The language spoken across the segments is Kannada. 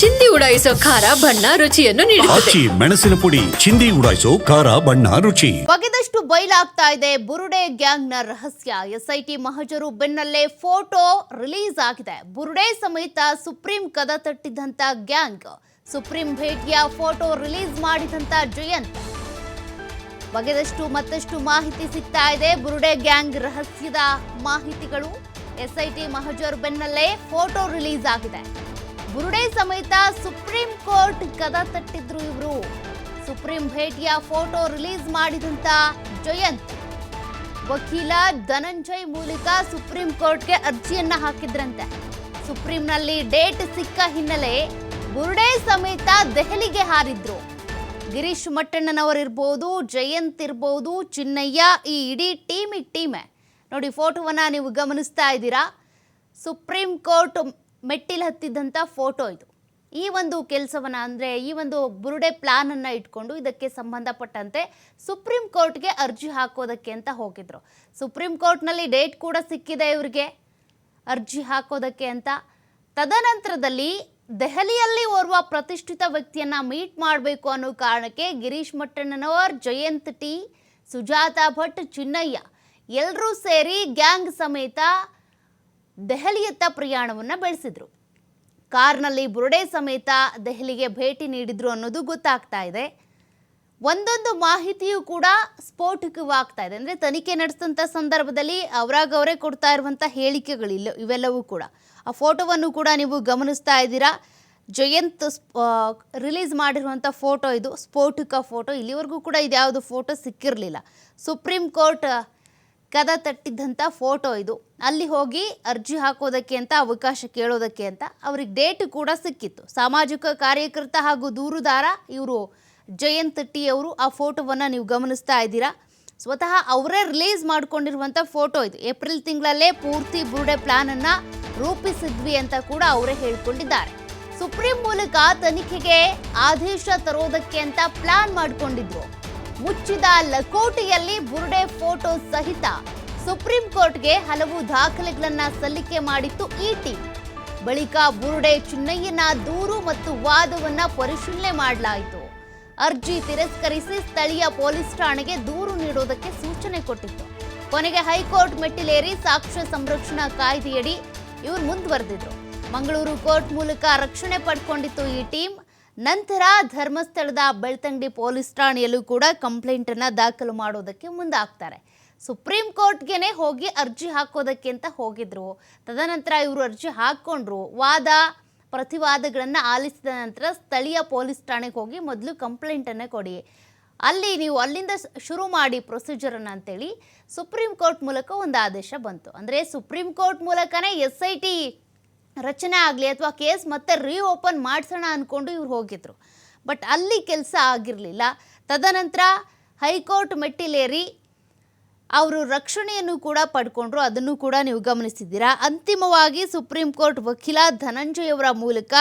ಚಿಂದಿ ಉಡಾಯಿಸೋ ಖಾರ ಬಣ್ಣ ರುಚಿಯನ್ನು ನೀಡುತ್ತದೆ. ಆಚಿ ಮೆಣಸಿನ ಪುಡಿ ಚಿಂದಿ ಉಡಾಯಿಸೋ ಖಾರ ಬಣ್ಣ ರುಚಿ. ಬಗೆದಷ್ಟು ಬಯಲಾಗ್ತಾ ಇದೆ ಬುರುಡೆ ಗ್ಯಾಂಗ್ನ ರಹಸ್ಯ. ಎಸ್ಐಟಿ ಮಹಜರು ಬೆನ್ನಲ್ಲೇ ಫೋಟೋ ರಿಲೀಸ್ ಆಗಿದೆ. ಬುರುಡೆ ಸಮೇತ ಸುಪ್ರೀಂ ಕದ ತಟ್ಟಿದಂತ ಗ್ಯಾಂಗ್. ಸುಪ್ರೀಂ ಭೇಟಿಯ ಫೋಟೋ ರಿಲೀಸ್ ಮಾಡಿದಂತ ಜಯಂತ್. ಬಗೆದಷ್ಟು ಮತ್ತಷ್ಟು ಮಾಹಿತಿ ಸಿಗ್ತಾ ಇದೆ ಬುರುಡೆ ಗ್ಯಾಂಗ್ ರಹಸ್ಯದ ಮಾಹಿತಿಗಳು. ಎಸ್ಐಟಿ ಮಹಜರ್ ಬೆನ್ನಲ್ಲೇ ಫೋಟೋ ರಿಲೀಸ್ ಆಗಿದೆ. ಬುರುಡೆ ಸಮೇತ ಸುಪ್ರೀಂ ಕೋರ್ಟ್ ಕದ ತಟ್ಟಿದ್ರು ಇವರು. ಸುಪ್ರೀಂ ಭೇಟಿಯ ಫೋಟೋ ರಿಲೀಸ್ ಮಾಡಿದಂತ ಜಯಂತ್. ವಕೀಲ ಧನಂಜಯ್ ಮೂಲಕ ಸುಪ್ರೀಂ ಕೋರ್ಟ್ಗೆ ಅರ್ಜಿಯನ್ನ ಹಾಕಿದ್ರಂತೆ. ಸುಪ್ರೀಂನಲ್ಲಿ ಡೇಟ್ ಸಿಕ್ಕ ಹಿನ್ನೆಲೆ ಬುರುಡೆ ಸಮೇತ ದೆಹಲಿಗೆ ಹಾರಿದ್ರು. ಗಿರೀಶ್ ಮಟ್ಟಣ್ಣನವರಿರ್ಬೋದು, ಜಯಂತ್ ಇರ್ಬೋದು, ಚಿನ್ನಯ್ಯ ಈ ಇಡೀ ಟೀಮಿಗೆ ಟೀಮೆ. ನೋಡಿ ಫೋಟೋವನ್ನ ನೀವು ಗಮನಿಸ್ತಾ ಇದ್ದೀರಾ. ಸುಪ್ರೀಂ ಕೋರ್ಟ್ ಮೆಟ್ಟಿಲು ಹತ್ತಿದ್ದಂಥ ಫೋಟೋ ಇದು. ಈ ಒಂದು ಕೆಲಸವನ್ನು ಅಂದರೆ ಈ ಒಂದು ಬುರುಡೆ ಪ್ಲಾನನ್ನು ಇಟ್ಕೊಂಡು ಇದಕ್ಕೆ ಸಂಬಂಧಪಟ್ಟಂತೆ ಸುಪ್ರೀಂ ಕೋರ್ಟ್ಗೆ ಅರ್ಜಿ ಹಾಕೋದಕ್ಕೆ ಅಂತ ಹೋಗಿದ್ರು. ಸುಪ್ರೀಂ ಕೋರ್ಟ್ನಲ್ಲಿ ಡೇಟ್ ಕೂಡ ಸಿಕ್ಕಿದೆ ಇವರಿಗೆ. ಅರ್ಜಿ ಹಾಕೋದಕ್ಕೆ ಅಂತ. ತದನಂತರದಲ್ಲಿ ದೆಹಲಿಯಲ್ಲಿ ಓರ್ವ ಪ್ರತಿಷ್ಠಿತ ವ್ಯಕ್ತಿಯನ್ನು ಮೀಟ್ ಮಾಡಬೇಕು ಅನ್ನೋ ಕಾರಣಕ್ಕೆ ಗಿರೀಶ್ ಮಟ್ಟಣ್ಣನವರ್, ಜಯಂತ್ ಟಿ, ಸುಜಾತಾ ಭಟ್, ಚಿನ್ನಯ್ಯ ಎಲ್ಲರೂ ಸೇರಿ ಗ್ಯಾಂಗ್ ಸಮೇತ ದೆಹಲಿಯತ್ತ ಪ್ರಯಾಣವನ್ನು ಬೆಳೆಸಿದ್ರು. ಕಾರ್ನಲ್ಲಿ ಬುರುಡೆ ಸಮೇತ ದೆಹಲಿಗೆ ಭೇಟಿ ನೀಡಿದ್ರು ಅನ್ನೋದು ಗೊತ್ತಾಗ್ತಾ ಇದೆ. ಒಂದೊಂದು ಮಾಹಿತಿಯೂ ಕೂಡ ಸ್ಫೋಟಕವಾಗ್ತಾ ಇದೆ. ಅಂದರೆ ತನಿಖೆ ನಡೆಸಿದಂಥ ಸಂದರ್ಭದಲ್ಲಿ ಅವರಾಗ ಅವರೇ ಕೊಡ್ತಾ ಇರುವಂಥ ಹೇಳಿಕೆಗಳಿಲ್ಲ ಇವೆಲ್ಲವೂ ಕೂಡ. ಆ ಫೋಟೋವನ್ನು ಕೂಡ ನೀವು ಗಮನಿಸ್ತಾ ಇದ್ದೀರಾ? ಜಯಂತ್ ರಿಲೀಸ್ ಮಾಡಿರುವಂಥ ಫೋಟೋ ಇದು, ಸ್ಫೋಟಕ ಫೋಟೋ. ಇಲ್ಲಿವರೆಗೂ ಕೂಡ ಇದ್ಯಾವುದು ಫೋಟೋ ಸಿಕ್ಕಿರಲಿಲ್ಲ. ಸುಪ್ರೀಂ ಕೋರ್ಟ್ ಕದ ತಟ್ಟಿದ್ದಂಥ ಫೋಟೋ ಇದು. ಅಲ್ಲಿ ಹೋಗಿ ಅರ್ಜಿ ಹಾಕೋದಕ್ಕೆ ಅಂತ, ಅವಕಾಶ ಕೇಳೋದಕ್ಕೆ ಅಂತ ಅವ್ರಿಗೆ ಡೇಟ್ ಕೂಡ ಸಿಕ್ಕಿತ್ತು. ಸಾಮಾಜಿಕ ಕಾರ್ಯಕರ್ತ ಹಾಗೂ ದೂರುದಾರ, ಇವರು ಜಯಂತ್ ಟಿ ಅವರು ಆ ಫೋಟೋವನ್ನು ನೀವು ಗಮನಿಸ್ತಾ ಇದ್ದೀರಾ? ಸ್ವತಃ ಅವರೇ ರಿಲೀಸ್ ಮಾಡಿಕೊಂಡಿರುವಂಥ ಫೋಟೋ ಇದು. ಏಪ್ರಿಲ್ ತಿಂಗಳಲ್ಲೇ ಪೂರ್ತಿ ಬುರುಡೆ ಪ್ಲಾನನ್ನು ರೂಪಿಸಿದ್ವಿ ಅಂತ ಕೂಡ ಅವರೇ ಹೇಳ್ಕೊಂಡಿದ್ದಾರೆ. ಸುಪ್ರೀಂ ಮೂಲಕ ತನಿಖೆಗೆ ಆದೇಶ ತರೋದಕ್ಕೆ ಅಂತ ಪ್ಲಾನ್ ಮಾಡಿಕೊಂಡಿದ್ರು. ಮುಚ್ಚಿದ ಲಕೋಟೆಯಲ್ಲಿ ಬುರುಡೆ ಫೋಟೋ ಸಹಿತ ಸುಪ್ರೀಂ ಕೋರ್ಟ್ಗೆ ಹಲವು ದಾಖಲೆಗಳನ್ನ ಸಲ್ಲಿಕೆ ಮಾಡಿತ್ತು ಈ ಟೀಮ್. ಬಳಿಕ ಬುರುಡೆ ಚಿನ್ನಯ್ಯನ ದೂರು ಮತ್ತು ವಾದವನ್ನ ಪರಿಶೀಲನೆ ಮಾಡಲಾಯಿತು. ಅರ್ಜಿ ತಿರಸ್ಕರಿಸಿ ಸ್ಥಳೀಯ ಪೊಲೀಸ್ ಠಾಣೆಗೆ ದೂರು ನೀಡೋದಕ್ಕೆ ಸೂಚನೆ ಕೊಟ್ಟಿತ್ತು. ಕೊನೆಗೆ ಹೈಕೋರ್ಟ್ ಮೆಟ್ಟಿಲೇರಿ ಸಾಕ್ಷ್ಯ ಸಂರಕ್ಷಣಾ ಕಾಯ್ದೆಯಡಿ ಇವರು ಮುಂದುವರೆದಿದ್ರು. ಮಂಗಳೂರು ಕೋರ್ಟ್ ಮೂಲಕ ರಕ್ಷಣೆ ಪಡ್ಕೊಂಡಿತ್ತು ಈ ಟೀಮ್. ನಂತರ ಧರ್ಮಸ್ಥಳದ ಬೆಳ್ತಂಗಡಿ ಪೊಲೀಸ್ ಠಾಣೆಯಲ್ಲೂ ಕೂಡ ಕಂಪ್ಲೇಂಟ್ ಅನ್ನ ದಾಖಲು ಮಾಡೋದಕ್ಕೆ ಮುಂದಾಗ್ತಾರೆ. ಸುಪ್ರೀಂ ಕೋರ್ಟ್ಗೆ ಹೋಗಿ ಅರ್ಜಿ ಹಾಕೋದಕ್ಕೆ ಅಂತ ಹೋಗಿದ್ರು. ತದನಂತರ ಇವರು ಅರ್ಜಿ ಹಾಕ್ಕೊಂಡ್ರು. ವಾದ, ಪ್ರತಿವಾದಗಳನ್ನು ಆಲಿಸಿದ ನಂತರ ಸ್ಥಳೀಯ ಪೊಲೀಸ್ ಠಾಣೆಗೆ ಹೋಗಿ ಮೊದಲು ಕಂಪ್ಲೇಂಟನ್ನು ಕೊಡಿ. ಅಲ್ಲಿ ನೀವು ಅಲ್ಲಿಂದ ಶುರು ಮಾಡಿ ಪ್ರೊಸೀಜರನ್ನು ಅಂತೇಳಿ ಸುಪ್ರೀಂ ಕೋರ್ಟ್ ಮೂಲಕ ಒಂದು ಆದೇಶ ಬಂತು. ಅಂದರೆ ಸುಪ್ರೀಂ ಕೋರ್ಟ್ ಮೂಲಕನೇ ಎಸ್ ಐ ಟಿ ರಚನೆ ಆಗಲಿ ಅಥವಾ ಕೇಸ್ ಮತ್ತೆ ರೀಓಪನ್ ಮಾಡಿಸೋಣ ಅಂದ್ಕೊಂಡು ಇವ್ರು ಹೋಗಿದ್ರು. ಬಟ್ ಅಲ್ಲಿ ಕೆಲಸ ಆಗಿರಲಿಲ್ಲ. ತದನಂತರ ಹೈಕೋರ್ಟ್ ಮೆಟ್ಟಿಲೇರಿ ಅವರು ರಕ್ಷಣೆಯನ್ನು ಕೂಡ ಪಡ್ಕೊಂಡ್ರು. ಅದನ್ನು ಕೂಡ ನೀವು ಗಮನಿಸಿದ್ದೀರಾ. ಅಂತಿಮವಾಗಿ ಸುಪ್ರೀಂ ಕೋರ್ಟ್ ವಕೀಲ ಧನಂಜಯ್ ಅವರ ಮೂಲಕ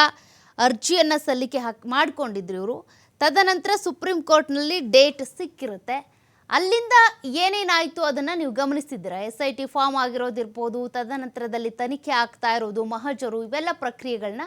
ಅರ್ಜಿಯನ್ನು ಸಲ್ಲಿಕೆ ಹಾಕಿ ಮಾಡಿಕೊಂಡಿದ್ರು ಇವರು. ತದನಂತರ ಸುಪ್ರೀಂ ಕೋರ್ಟ್ನಲ್ಲಿ ಡೇಟ್ ಸಿಕ್ಕಿರುತ್ತೆ. ಅಲ್ಲಿಂದ ಏನೇನಾಯಿತು ಅದನ್ನು ನೀವು ಗಮನಿಸಿದ್ದೀರಾ ಎಸ್ ಐ ಟಿ ಫಾರ್ಮ್ ಆಗಿರೋದಿರ್ಬೋದು, ತದನಂತರದಲ್ಲಿ ತನಿಖೆ ಆಗ್ತಾ ಇರೋದು, ಮಹಜರು ಇವೆಲ್ಲ ಪ್ರಕ್ರಿಯೆಗಳನ್ನ